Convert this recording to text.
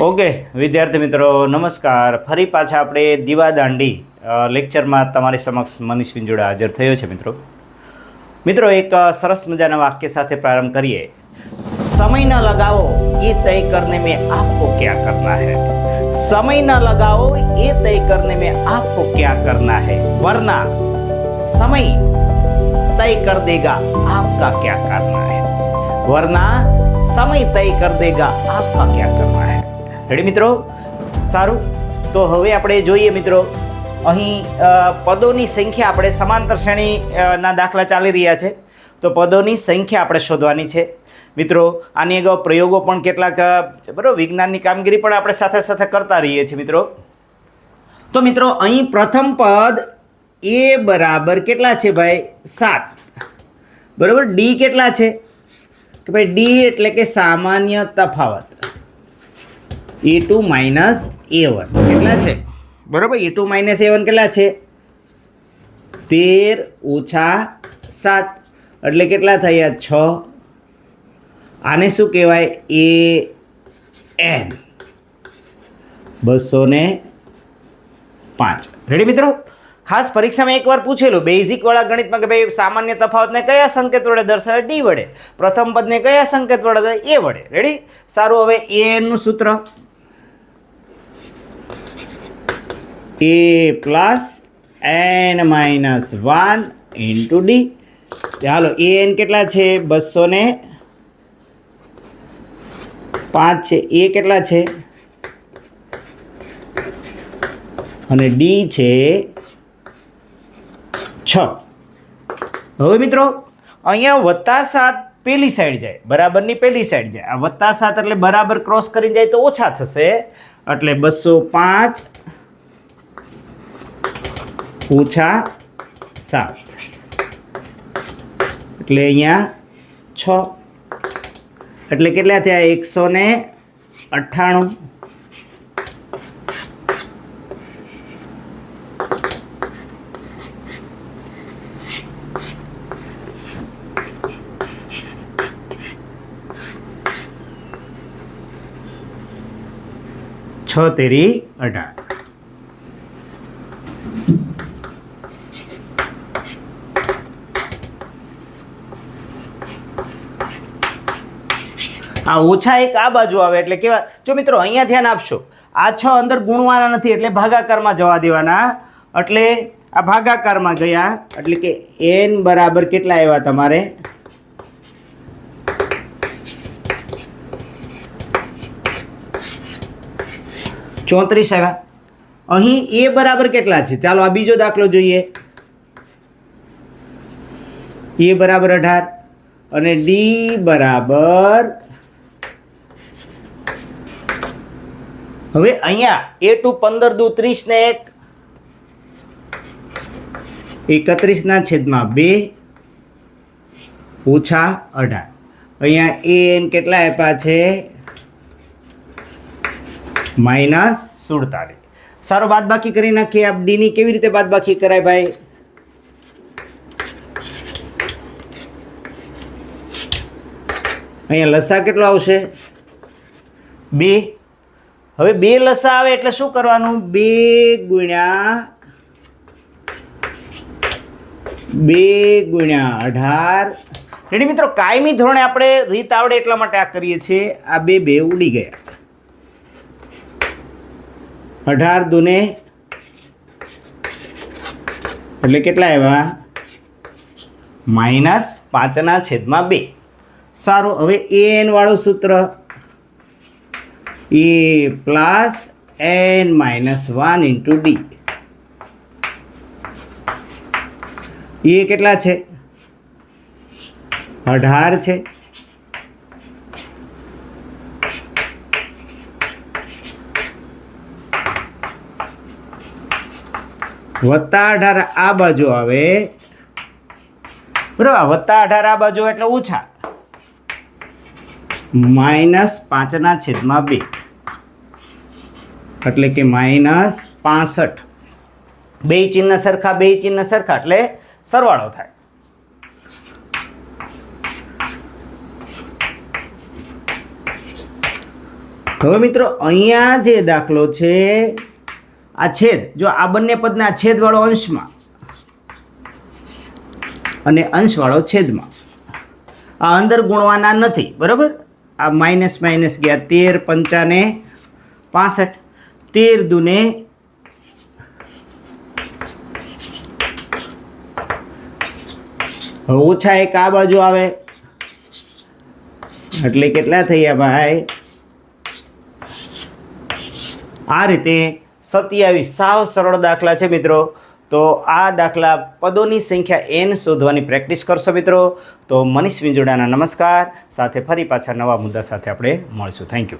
Okay, વિદ્યાર્થી મિત્રો, નમસ્કાર. ફરી પાછા આપણે દીવાદાંડી લેક્ચરમાં તમારી સમક્ષ મનીષ વિંજોડા હાજર થયો છે, મિત્રો. મિત્રો, એક સરસ મજાના વાક્ય સાથે પ્રારંભ કરીએ. સમય ન લગાવો, એ તય કરને મેં આપકો ક્યાં કરના હે? સમય ન લગાવો, એ તય કરને મેં આપકો ક્યાં કરના હે? વરના, સમય તય કર દેગા, આપકા ક્યાં કરના હે? વરના, સમય તય કર દેગા, આપકા ક્યાં કરના રેડી મિત્રો? સારું. તો હવે આપણે જોઈએ, મિત્રો. અહીં પદોની સંખ્યા આપણે સમાંતર શ્રેણીના દાખલા ચાલી રહ્યા છે. તો પદોની સંખ્યા આપણે શોધવાની છે. મિત્રો, આની અગાઉ પ્રયોગો પણ કેટલાક બરાબર? વિજ્ઞાનની કામગીરી પણ આપણે સાથે સાથે કરતા રહીએ છીએ, મિત્રો. તો, મિત્રો, અહીં પ્રથમ પદ એ બરાબર કેટલા છે ભાઈ? સાત. બરાબર? ડી કેટલા છે? કે ભાઈ, ડી એટલે કે સામાન્ય તફાવત. A two minus A one કેટલા છે? બરાબર A two minus A one કેટલા છે? તેર ઓછા સાત. એટલે કેટલા થયા? છ. આને શું કહેવાય? એ એન બસો ને પાંચ. રેડી મિત્રો? ખાસ પરીક્ષામાં એકવાર પૂછેલું. બેઝિકવાળા ગણિતમાં કે ભાઈ સામાન્ય તફાવતને કયા સંકેત વડે દર્શાવે? ડી વડે. પ્રથમ પદને કયા સંકેત વડે? એ વડે. રેડી સારું, હવે એ નું સૂત્ર. A plus N minus one into D ચાલો એ એન કેટલા છે? બસો ને પાંચ છે. એ કેટલા છે? અને ડી છે છ. હવે મિત્રો, અહીંયા વત્તા સાત પેલી સાઈડ જાય, બરાબરની પેલી સાઈડ જાય. આ વત્તા સાત એટલે બરાબર ક્રોસ કરી જાય તો ઓછા થશે. એટલે બસો પાંચ ઓછા સાત એટલે અહીંયા છ. એટલે કેટલા થયા? એકસો ને અઠ્ઠાણું. છ તેરી અઢાર. આ ઓછા એક આ બાજુ આવે એટલે કેવા જો મિત્રો, અહીંયા ધ્યાન આપશો. આ છ અંદર ગુણવાના નથી, એટલે ભાગાકારમાં જવા દેવાના. એટલે આ ભાગાકારમાં ગયા, એટલે કે એન બરાબર કેટલા આવ્યા તમારે? ચોત્રીસ આવ્યા. અહીં એ બરાબર કેટલા છે? ચાલો આ બીજો દાખલો જોઈએ. એ બરાબર અઢાર અને ડી બરાબર હવે અહીંયા એ ટુ પંદર દુ ત્રીસ ને એક. એકત્રીસના છેદમાં બે ઓછા અઢાર. અહીંયા એન કેટલા આપ્યા છે? માઇનસ સુડતાલીસ. સારો બાદબાકી કરી નાખીએ. આપ ડીની કેવી રીતે બાદબાકી કરાય ભાઈ? અહીંયા લસા કેટલો આવશે? બે. હવે બે લસા આવે એટલે શું કરવાનું? બે ગુણ્યા બે ગુણ્યા અઢાર. રેડી મિત્રો, કાયમી ધોરણે આપણે રીત આવડે એટલા માટે આ કરીએ છીએ. આ બે બે ઉડી ગયા. અઢાર દુને એટલે કેટલા આવ્યા? માઇનસ પાંચના છેદમાં બે. સારું, હવે એન વાળું સૂત્ર A plus N minus one into D એ કેટલા છે? અઢાર છે. વત્તા અઢાર આ બાજુ આવે. બરાબર, વત્તા અઢાર આ બાજુ એટલે ઓછા. માઇનસ પાંચના છેદમાં બે. એટલે કે માઇનસ પાસઠ. બે ચિહ્ન સરખા, બે ચિહ્ન સરખા, એટલે સરવાળો થાય. હવે મિત્રો, અહીંયા જે દાખલો છે, આ છેદ, જો આ બંને પદના છેદવાળો અંશમાં અને અંશવાળો છેદમાં. આ અંદર ગુણવાના નથી, બરાબર? આ માઇનસ માઇનસ ગયા. તેર પંચાને પાસઠ. તેર દુને ઓછા એક આ બાજુ આવે. એટલે કેટલા થયા ભાઈ? આ રીતે સત્યાવીસ. સાવ સરળ દાખલા છે મિત્રો. તો આ દાખલા પદોની સંખ્યા એન શોધવાની પ્રેક્ટિસ કરશો મિત્રો. તો મનીષ વિંજોડાના નમસ્કાર. સાથે ફરી પાછા નવા મુદ્દા સાથે આપણે મળશું. Thank you